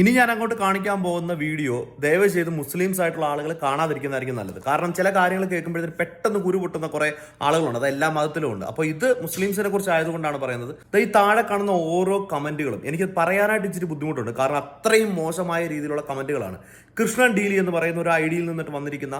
ഇനി ഞാൻ അങ്ങോട്ട് കാണിക്കാൻ പോകുന്ന വീഡിയോ ദയവ് ചെയ്ത് മുസ്ലിംസ് ആയിട്ടുള്ള ആളുകൾ കാണാതിരിക്കുന്നതായിരിക്കും നല്ലത്. കാരണം ചില കാര്യങ്ങൾ കേൾക്കുമ്പോഴത്തേന് പെട്ടെന്ന് കുരു പൊട്ടുന്ന കുറെ ആളുകളുണ്ട്. അത് എല്ലാ മതത്തിലും ഉണ്ട്. അപ്പോൾ ഇത് മുസ്ലിംസിനെ കുറിച്ച് ആയതുകൊണ്ടാണ് പറയുന്നത്. ഈ താഴെ കാണുന്ന ഓരോ കമന്റുകളും എനിക്ക് പറയാനായിട്ട് ഇച്ചിരി ബുദ്ധിമുട്ടുണ്ട്. കാരണം അത്രയും മോശമായ രീതിയിലുള്ള കമന്റുകളാണ്. കൃഷ്ണൻ ഡീലി എന്ന് പറയുന്ന ഒരു ഐഡിയിൽ നിന്നിട്ട് വന്നിരിക്കുന്ന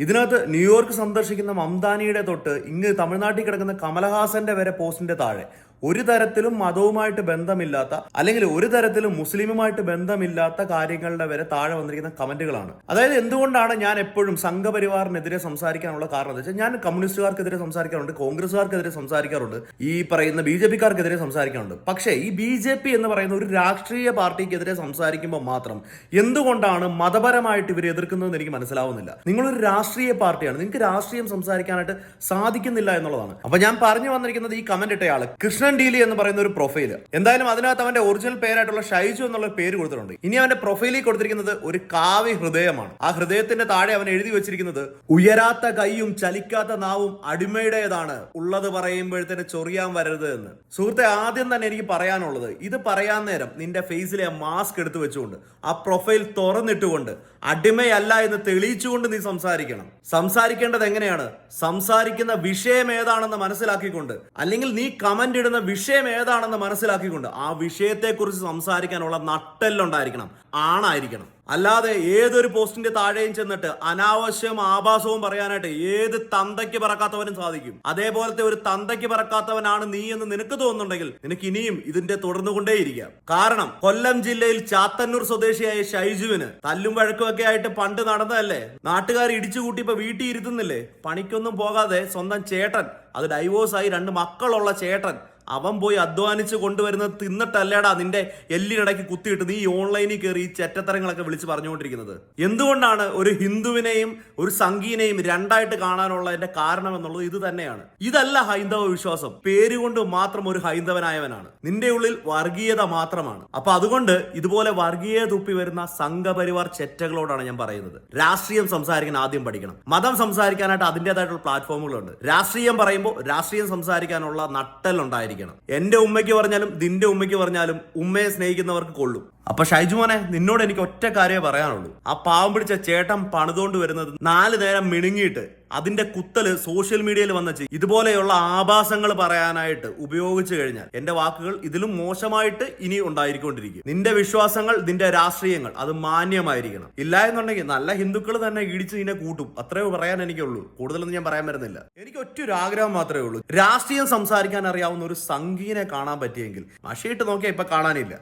ഇതിനകത്ത് ന്യൂയോർക്ക് സന്ദർശിക്കുന്ന മംദാനിയുടെ തൊട്ട് ഇങ്ങ് തമിഴ്നാട്ടിൽ കിടക്കുന്ന കമലഹാസന്റെ വരെ പോസ്റ്റിന്റെ താഴെ. ഒരു തരത്തിലും മതവുമായിട്ട് ബന്ധമില്ലാത്ത അല്ലെങ്കിൽ ഒരു തരത്തിലും മുസ്ലിമുമായിട്ട് ബന്ധമില്ലാത്ത കാര്യങ്ങളുടെ വരെ താഴെ വന്നിരിക്കുന്ന കമന്റുകളാണ്. അതായത് എന്തുകൊണ്ടാണ് ഞാൻ എപ്പോഴും സംഘപരിവാറിനെതിരെ സംസാരിക്കാനുള്ള കാരണം എന്ന് വെച്ചാൽ ഞാൻ കമ്മ്യൂണിസ്റ്റുകാർക്കെതിരെ സംസാരിക്കാറുണ്ട് കോൺഗ്രസ്സുകാർക്കെതിരെ സംസാരിക്കാറുണ്ട് ഈ പറയുന്ന ബി ജെ പിക്കാർക്കെതിരെ സംസാരിക്കാറുണ്ട്. പക്ഷേ ഈ ബി ജെ പി എന്ന് പറയുന്ന ഒരു രാഷ്ട്രീയ പാർട്ടിക്കെതിരെ സംസാരിക്കുമ്പോൾ മാത്രം എന്തുകൊണ്ടാണ് മതപരമായിട്ട് ഇവർ എതിർക്കുന്നതെന്ന് എനിക്ക് മനസ്സിലാവുന്നില്ല. നിങ്ങളൊരു രാഷ്ട്രീയ പാർട്ടിയാണ് നിങ്ങൾക്ക് രാഷ്ട്രീയം സംസാരിക്കാനായിട്ട് സാധിക്കുന്നില്ല എന്നുള്ളതാണ്. അപ്പൊ ഞാൻ പറഞ്ഞു വന്നിരിക്കുന്നത് ഈ കമന്റ് ഇട്ടയാൾ. കൃഷ്ണൻ ഡീലി എന്ന് പറയുന്ന ഒരു പ്രൊഫൈൽ എന്തായാലും അതിനകത്ത് അവന്റെ ഒറിജിനൽ പേരായിട്ടുള്ള ഷൈജു എന്നുള്ള പേര് കൊടുത്തിട്ടുണ്ട്. ഇനി അവന്റെ പ്രൊഫൈലിൽ കൊടുത്തിരിക്കുന്നത് ഒരു കാവ്യ ഹൃദയമാണ്. ആ ഹൃദയത്തിന്റെ താഴെ അവൻ എഴുതി വെച്ചിരിക്കുന്നത് ഉയരാത്ത കൈയും ചലിക്കാത്ത നാവും അടിമയുടേതാണ്. ഉള്ളത് പറയുമ്പോഴത്തേന് ചൊറിയാൻ വരരുത് എന്ന്. സുഹൃത്തെ ആദ്യം തന്നെ എനിക്ക് പറയാനുള്ളത് ഇത് പറയാൻ നേരം നിന്റെ ഫേസിലെ മാസ്ക് എടുത്തു വെച്ചുകൊണ്ട് ആ പ്രൊഫൈൽ തുറന്നിട്ടുകൊണ്ട് അടിമയല്ല എന്ന് തെളിയിച്ചുകൊണ്ട് നീ സംസാരിക്കണം. സംസാരിക്കേണ്ടത് എങ്ങനെയാണ്? സംസാരിക്കുന്ന വിഷയം ഏതാണെന്ന് മനസ്സിലാക്കിക്കൊണ്ട് അല്ലെങ്കിൽ നീ കമന്റ് ഇടുന്ന വിഷയം ഏതാണെന്ന് മനസ്സിലാക്കിക്കൊണ്ട് ആ വിഷയത്തെക്കുറിച്ച് സംസാരിക്കാനുള്ള നട്ടെല്ലുണ്ടായിരിക്കണം. ആണായിരിക്കണം. അല്ലാതെ ഏതൊരു പോസ്റ്റിന്റെ താഴെയും ചെന്നിട്ട് അനാവശ്യം ആഭാസവും പറയാനായിട്ട് ഏത് തന്തയ്ക്ക് പറക്കാത്തവനും സാധിക്കും. അതേപോലത്തെ ഒരു തന്തയ്ക്ക് പറക്കാത്തവനാണ് നീ എന്ന് നിനക്ക് തോന്നുന്നുണ്ടെങ്കിൽ നിനക്ക് ഇനിയും ഇതിന്റെ തുടർന്നുകൊണ്ടേയിരിക്കാം. കാരണം കൊല്ലം ജില്ലയിൽ ചാത്തന്നൂർ സ്വദേശിയായ ഷൈജുവിന് തല്ലും വഴക്കും ഒക്കെ ആയിട്ട് പണ്ട് നടന്നതല്ലേ? നാട്ടുകാർ ഇടിച്ചു കൂട്ടി ഇപ്പൊ വീട്ടിൽ ഇരുത്തുന്നില്ലേ? പണിക്കൊന്നും പോകാതെ സ്വന്തം ചേട്ടൻ അത് ഡൈവോഴ്സായി രണ്ട് മക്കളുള്ള ചേട്ടൻ അവൻ പോയി അധ്വാനിച്ച് കൊണ്ടുവരുന്നത് തിന്നിട്ടല്ലേടാ നിന്റെ എല്ലിനിടയ്ക്ക് കുത്തിയിട്ട് നീ ഓൺലൈനിൽ കയറി ചെറ്റത്തരങ്ങളൊക്കെ വിളിച്ച് പറഞ്ഞുകൊണ്ടിരിക്കുന്നത്. എന്തുകൊണ്ടാണ് ഒരു ഹിന്ദുവിനെയും ഒരു സംഘീനെയും രണ്ടായിട്ട് കാണാനുള്ള എന്റെ കാരണം എന്നുള്ളത് ഇത് തന്നെയാണ്. ഇതല്ല ഹൈന്ദവ വിശ്വാസം. പേരുകൊണ്ട് മാത്രം ഒരു ഹൈന്ദവനായവനാണ്. നിന്റെ ഉള്ളിൽ വർഗീയത മാത്രമാണ്. അപ്പൊ അതുകൊണ്ട് ഇതുപോലെ വർഗീയത തുപ്പി വരുന്ന സംഘപരിവാർ ചെറ്റകളോടാണ് ഞാൻ പറയുന്നത്. രാഷ്ട്രീയം സംസാരിക്കാൻ ആദ്യം പഠിക്കണം. മതം സംസാരിക്കാനായിട്ട് അതിന്റെതായിട്ടുള്ള പ്ലാറ്റ്ഫോമുകളുണ്ട്. രാഷ്ട്രീയം പറയുമ്പോൾ രാഷ്ട്രീയം സംസാരിക്കാനുള്ള നട്ടലുണ്ടായിരിക്കണം എന്റെ ഉമ്മയ്ക്ക് പറഞ്ഞാലും നിന്റെ ഉമ്മയ്ക്ക് പറഞ്ഞാലും ഉമ്മയെ സ്നേഹിക്കുന്നവർക്ക് കൊള്ളും. അപ്പൊ ഷൈജുമോനെ നിന്നോട് എനിക്ക് ഒറ്റ കാര്യമേ പറയാനുള്ളൂ. ആ പാവം പിടിച്ച ചേട്ടൻ പണിതുകൊണ്ട് വരുന്നത് നാല് നേരം മിണുങ്ങിയിട്ട് അതിന്റെ കുത്തൽ സോഷ്യൽ മീഡിയയിൽ വന്നച്ച് ഇതുപോലെയുള്ള ആഭാസങ്ങൾ പറയാനായിട്ട് ഉപയോഗിച്ചു കഴിഞ്ഞാൽ എന്റെ വാക്കുകൾ ഇതിലും മോശമായിട്ട് ഇനി ഉണ്ടായിരിക്കൊണ്ടിരിക്കും. നിന്റെ വിശ്വാസങ്ങൾ നിന്റെ രാഷ്ട്രീയങ്ങൾ അത് മാന്യമായിരിക്കണം. ഇല്ല എന്നുണ്ടെങ്കിൽ നല്ല ഹിന്ദുക്കൾ തന്നെ ഇടിച്ച് നിന്നെ കൂട്ടും. അത്രേ പറയാൻ എനിക്കുള്ളൂ. കൂടുതലൊന്നും ഞാൻ പറയാൻ വരുന്നില്ല. എനിക്ക് ഒറ്റ ഒരു ആഗ്രഹം മാത്രമേ ഉള്ളൂ. രാഷ്ട്രീയം സംസാരിക്കാൻ അറിയാവുന്ന ഒരു സംഘീനെ കാണാൻ പറ്റിയെങ്കിൽ മഷിയിട്ട് നോക്കിയാൽ ഇപ്പൊ കാണാനില്ല.